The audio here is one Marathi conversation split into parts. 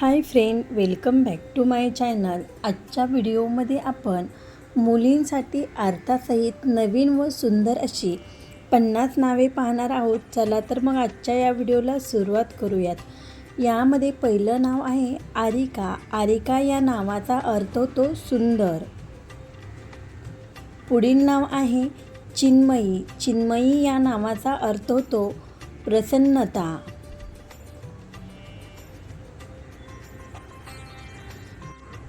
Hi friend welcome back to my channel. आजच्या व्हिडिओमध्ये आपण मुलींसाठी अर्थासहित नवीन व सुंदर अशी पन्नास नावे पाहणार आहोत. चला तर मग आजच्या या व्हिडिओला सुरुवात करूयात. यामध्ये पहिलं नाव आहे आरिका. आरिका या नावाचा अर्थ होतो सुंदर. पुढील नाव आहे चिन्मयी. चिन्मयी या नावाचा अर्थ होतो प्रसन्नता.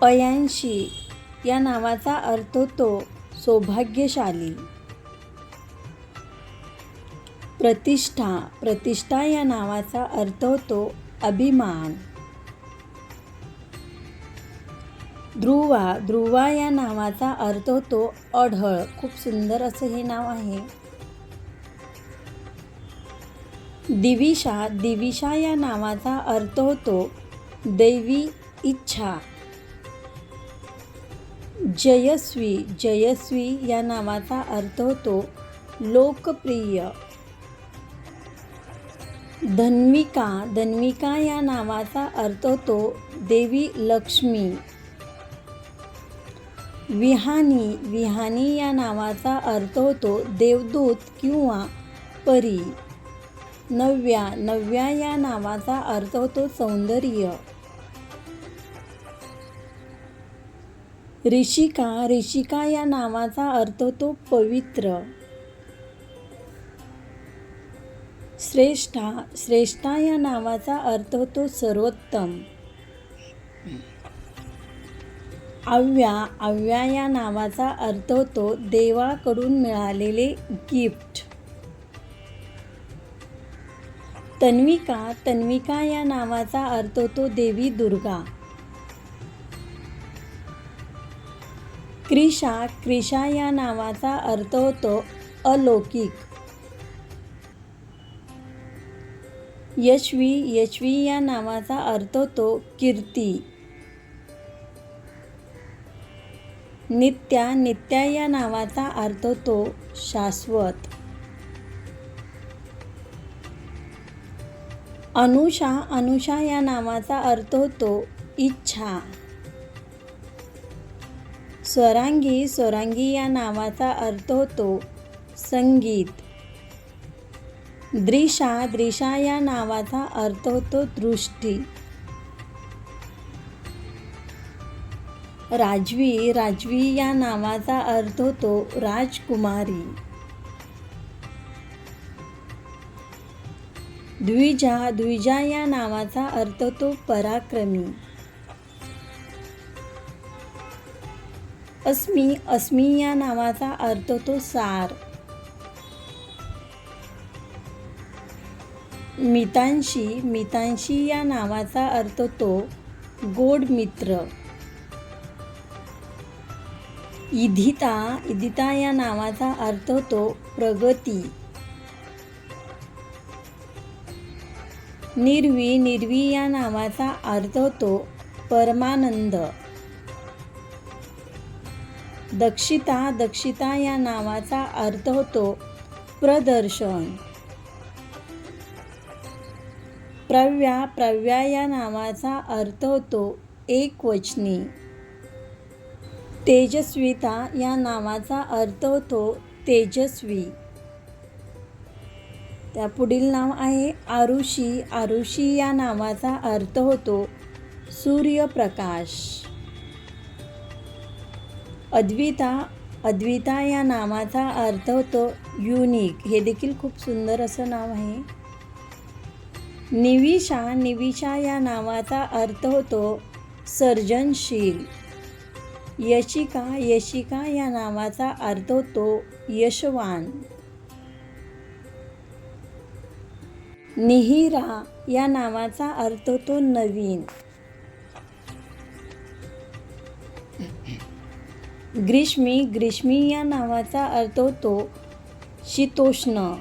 अयांशी या नावाचा अर्थ तो सौभाग्यशाली. प्रतिष्ठा प्रतिष्ठा या नावाचा अर्थ होतो अभिमान. ध्रुवा ध्रुवा या नावाचा अर्थ होतो अढळ. खूप सुंदर असं हे नाव आहे. दिविशा दिविशा या नावाचा अर्थ होतो दैवी इच्छा. जयस्वी जयस्वी या नावाचा अर्थ होतो लोकप्रिय. धन्विका धन्विका या नावाचा अर्थ होतो देवी लक्ष्मी. विहानी विहानी या नावाचा अर्थ होतो देवदूत किंवा परी. नव्या नव्या या नावाचा अर्थ होतो सौंदर्य. ऋषिका ऋषिका या नावाचा अर्थ तो पवित्र. श्रेष्ठा श्रेष्ठा या नावाचा अर्थ तो सर्वोत्तम. अव्या अव्या या नावाचा अर्थ होतो देवाकडून मिळालेले गिफ्ट तन्विका तन्विका या नावाचा अर्थ होतो देवी दुर्गा. क्रिशा क्रिशा या नावाचा अर्थ होतो अलौकिक. यशवी यशवी या नावाचा अर्थ होतो कीर्ती. नित्या नित्या या नावाचा अर्थ होतो शाश्वत. अनुषा अनुषा या नावाचा अर्थ होतो इच्छा. स्वरांगी स्वरांगी या नावाचा अर्थ होतो संगीत. द्रिशा द्रिशा या नावाचा अर्थ होतो दृष्टी. राजवी राजवी या नावाचा अर्थ होतो राजकुमारी. द्विजा द्विजा या नावाचा अर्थ होतो पराक्रमी. अस्मी अस्मी या नावाचा अर्थ तो सार. मितांशी मितांशी या नावाचा अर्थ तो गोड मित्र. इधिता इदिता या नावाचा अर्थ तो प्रगती. निर्वी निर्वी या नावाचा अर्थ तो परमानंद. दक्षिता दक्षिता या नावाचा अर्थ होतो प्रदर्शन. प्रव्या प्रव्या या नावाचा अर्थ होतो एकवचनी. तेजस्विता या नावाचा अर्थ होतो तेजस्वी. त्या पुढील नाव आहे आरुषी. आरुषी या नावाचा अर्थ होतो सूर्यप्रकाश. अद्विता अद्विता या नावाचा अर्थ होतो युनिक हे देखील खूप सुंदर असं नाव आहे. निविशा निविशा या नावाचा अर्थ होतो सर्जनशील. यशिका यशिका या नावाचा अर्थ होतो यशवान. निहिरा या नावाचा अर्थ होतो नवीन. ग्रीष्मी ग्रीष्मी या नावाचा अर्थ होतो शीतोष्ण.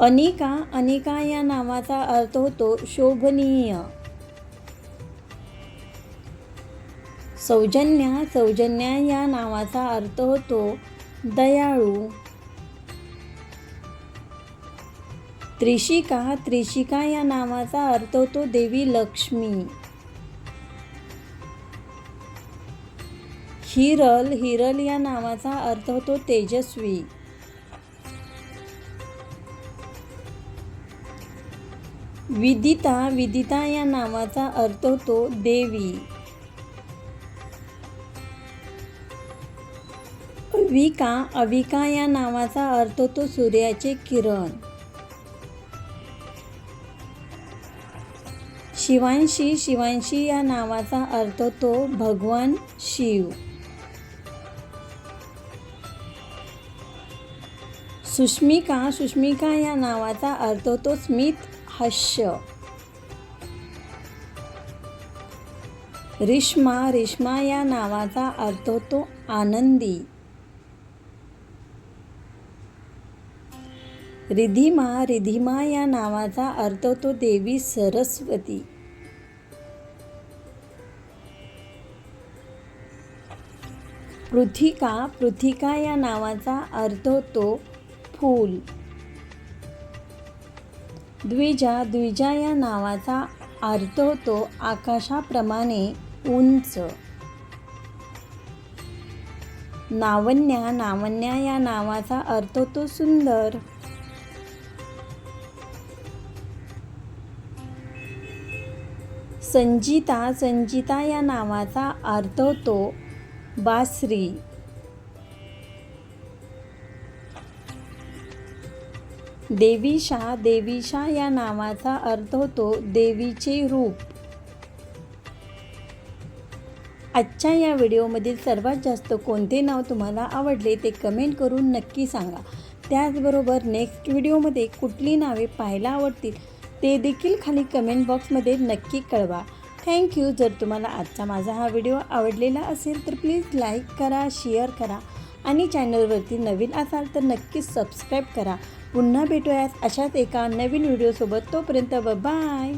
अनिका अनिका या नावाचा अर्थ होतो शोभनीय. सौजन्या सौजन्या या नावाचा अर्थ होतो दयाळू. त्रिशिका त्रिशिका या नावाचा अर्थ होतो देवी लक्ष्मी. हिरल हिरल या नावाचा अर्थ होतो तेजस्वी. विदिता विदिता या नावाचा अर्थ होतो देवी. अविका अविका या नावाचा अर्थ होतो सूर्याचे किरण. शिवांशी शिवांशी या नावाचा अर्थ होतो भगवान शिव. सुष्मिका सुष्मिका या नावाचा अर्थ होतो स्मित हास्य. रिश्मा रिश्मा या नावाचा अर्थ होतो आनंदी. रिधिमा रिधिमा या नावाचा अर्थ होतो देवी सरस्वती. पृथिका पृथिका या नावाचा अर्थ होतो फूल. द्विजा द्विजा या नावाचा अर्थ होतो आकाशाप्रमाणे उंच. नावन्या नावन्या या नावाचा अर्थ होतो सुंदर. संजिता संजिता या नावाचा अर्थ होतो बासरी. देवीशा देवीशा या नावाचा अर्थ होतो देवीचे रूप. आजच्या या व्हिडिओमधील सर्वात जास्त कोणते नाव तुम्हाला आवडले ते कमेंट करून नक्की सांगा. त्याचबरोबर नेक्स्ट व्हिडिओमध्ये कुठली नावे पाहायला आवडतील ते देखील खाली कमेंट बॉक्समध्ये नक्की कळवा. थँक्यू जर तुम्हाला आजचा माझा हा व्हिडिओ आवडलेला असेल तर प्लीज लाईक करा शेअर करा. आणि चॅनलवरती नवीन असाल तर नक्कीच सबस्क्राईब करा. पुन्हा भेटूयात अशाच एका नवीन व्हिडिओसोबत तोपर्यंत ब बाय